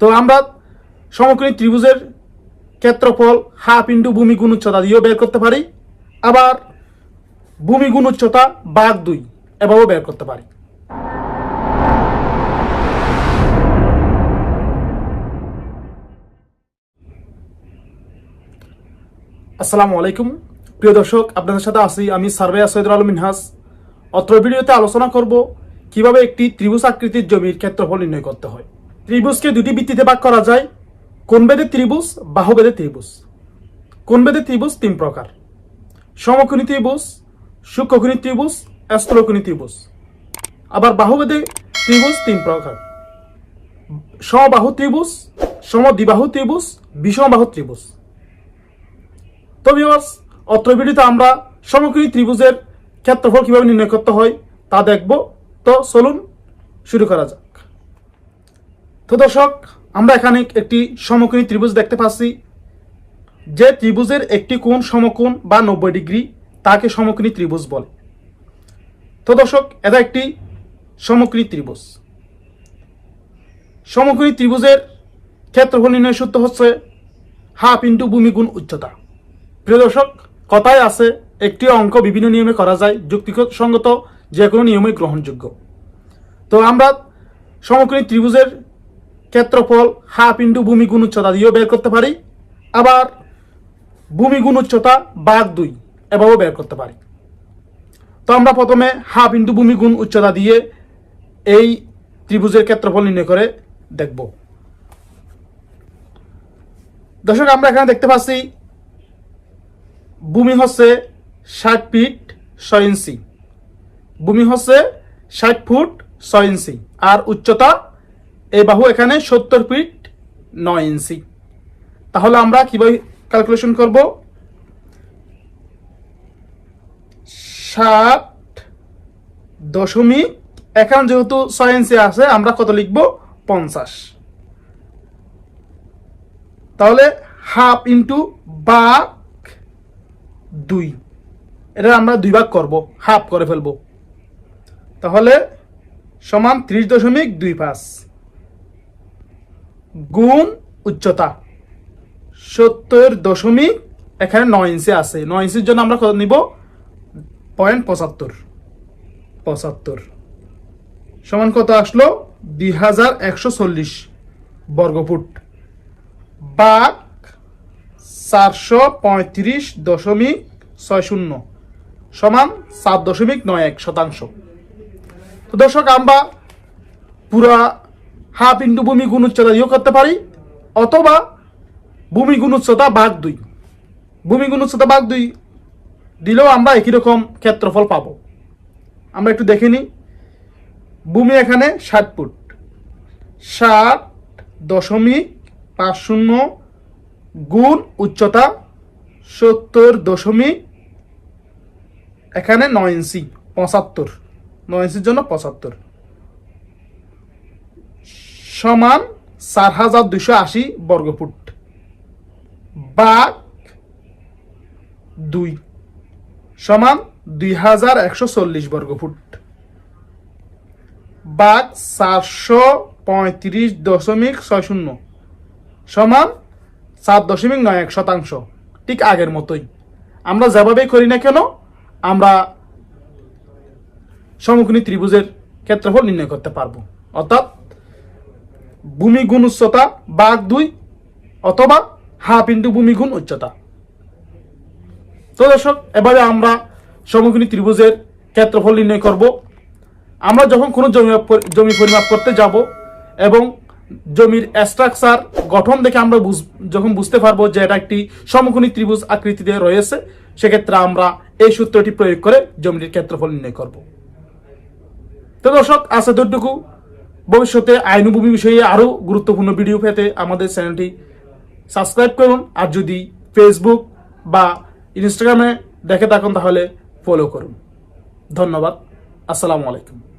তো আমরা সমকোণী ত্রিভুজের ক্ষেত্রফল হাফ ইন্টু ভূমি গুণ উচ্চতা দিয়েও বের করতে পারি। আবার ভূমি গুণ উচ্চতা বাঘ দুই এভাবেও বের করতে পারি। আসসালামু আলাইকুম। প্রিয় দর্শক, আপনাদের সাথে আছি আমি সার্ভে সৈয়দুল আলম মিনহাস। অত্র ভিডিওতে আলোচনা করব কীভাবে একটি ত্রিভুজ আকৃতির জমির ক্ষেত্রফল নির্ণয় করতে হয়। ত্রিভুজকে দুটি ভিত্তিতে ভাগ করা যায়। কোণবেদের ত্রিভুজ বাহুবেদের ত্রিভুজ। কোণবেদের ত্রিভুজ, তিন প্রকার। সমকোণী ত্রিভুজ, সূক্ষ্মকোণী ত্রিভুজ, স্থলকোণী ত্রিভুজ। আবার বাহুবেদে ত্রিভুজ, তিন প্রকার। সমবাহু ত্রিভুজ, সমদ্বিবাহু ত্রিভুজ, বিষমবাহু ত্রিভুজ। তো ভিউয়ার্স অত্র ভিডিওতে আমরা সমকোণী ত্রিভুজের ক্ষেত্রফল কীভাবে নির্ণয় করতে হয় তা দেখব। তো চলুন শুরু করা যাক। তো দর্শক, আমরা এখানে একটি সমকোণী ত্রিভুজ দেখতে পাচ্ছি। যে ত্রিভুজের একটি কোণ সমকোণ বা নব্বই ডিগ্রি, তাকে সমকোণী ত্রিভুজ বলে। তো দর্শক, এটা একটি সমকোণী ত্রিভুজ। সমকোণী ত্রিভুজের ক্ষেত্রফল নির্ণয় সূত্র হচ্ছে হাফ ইন্টু ভূমি গুণ উচ্চতা। প্রিয় দর্শক, কথায় আছে, একটি অঙ্ক বিভিন্ন নিয়মে করা যায়, যুক্তিসঙ্গত যে কোনো নিয়মই গ্রহণযোগ্য। তো আমরা সমকোণী ত্রিভুজের ক্ষেত্রফল হাফ ইন্টু ভূমি গুণ উচ্চতা দিয়েও বের করতে পারি। আবার ভূমি গুণ উচ্চতা বাঘ দুই এভাবেও বের করতে পারি। তো আমরা প্রথমে হাফ ইন্টু ভূমি গুণ উচ্চতা দিয়ে এই ত্রিভুজের ক্ষেত্রফল নির্ণয় করে দেখব। দর্শক, আমরা এখানে দেখতে পাচ্ছি ভূমি হচ্ছে ষাট ফিট ছয় ইঞ্চি। ভূমি হচ্ছে ষাট ফুট ছয় ইঞ্চি। আর উচ্চতা এই বাহু এখানে সত্তর ফিট নয় ইঞ্চি। তাহলে আমরা কীভাবে ক্যালকুলেশন করব? ষাট দশমিক, এখানে যেহেতু ছয় ইঞ্চি আছে, আমরা কত লিখব? পঞ্চাশ। তাহলে হাফ ইন্টু বাঘ দুই। এটা আমরা দুই ভাগ করব, হাফ করে ফেলব। তাহলে সমান ত্রিশ দশমিক দুই পাঁচ। গুণ উচ্চতা। সত্তর দশমিক এখানে নয় ইঞ্চি আছে। নয় ইঞ্চির জন্য আমরা কত নিব? পয়েন্ট পঁচাত্তর। পঁচাত্তর। সমান কত আসলো? দুই হাজার একশো চল্লিশ বর্গফুট। বাঘ চারশো পঁয়ত্রিশ দশমিক ছয় শূন্য সমান সাত দশমিক নয় এক শতাংশ। তো দর্শক, আমরা পুরা হাফ ইন্টু ভূমি গুণ উচ্চতা করতে পারি, অথবা ভূমি গুণ উচ্চতা বাঘ দুই। ভূমি গুণ উচ্চতা বাঘ দুই দিলেও আমরা একই রকম ক্ষেত্রফল পাবো। আমরা একটু দেখে নিই। ভূমি এখানে ষাট ফুট। ষাট দশমিক পাঁচ শূন্য গুণ উচ্চতা সত্তর দশমিক এখানে নয় ইঞ্চি, পঁচাত্তর। নয় ইঞ্চির জন্য পঁচাত্তর। সমান চার হাজার দুশো আশি বর্গফুট। বাঘ দুই সমান দুই হাজার একশো চল্লিশ বর্গফুট। বাঘ চারশো পঁয়ত্রিশ দশমিক ছয় শূন্য সমান সাত দশমিক নয় এক শতাংশ, ঠিক আগের মতোই। আমরা যেভাবেই করি না কেন, আমরা সমকোণী ত্রিভুজের ক্ষেত্রফল নির্ণয় করতে পারব। অর্থাৎ ভূমি গুণ উচ্চতা বাঘ দুই, অথবা হাফ ইন্টু ভূমি গুণ উচ্চতা। তো দর্শক, এবারে আমরা সমকোণী ত্রিভুজের ক্ষেত্রফল নির্ণয় করব। আমরা যখন কোনো জমি জমি পরিমাপ করতে যাব এবং জমির স্ট্রাকচার গঠন দেখে আমরা যখন বুঝতে পারব যে এটা একটি সমকোণী ত্রিভুজ আকৃতিতে রয়েছে, সেক্ষেত্রে আমরা এই সূত্রটি প্রয়োগ করে জমির ক্ষেত্রফল নির্ণয় করব। তো দর্শক, আছে এতটুকু ভবিষ্যতে আইনভূমি বিষয়ে আরও গুরুত্বপূর্ণ ভিডিও পেতে আমাদের চ্যানেলটি সাবস্ক্রাইব করুন। আর যদি ফেসবুক বা ইনস্টাগ্রামে দেখে থাকুন, তাহলে ফলো করুন। ধন্যবাদ। আসসালামু আলাইকুম।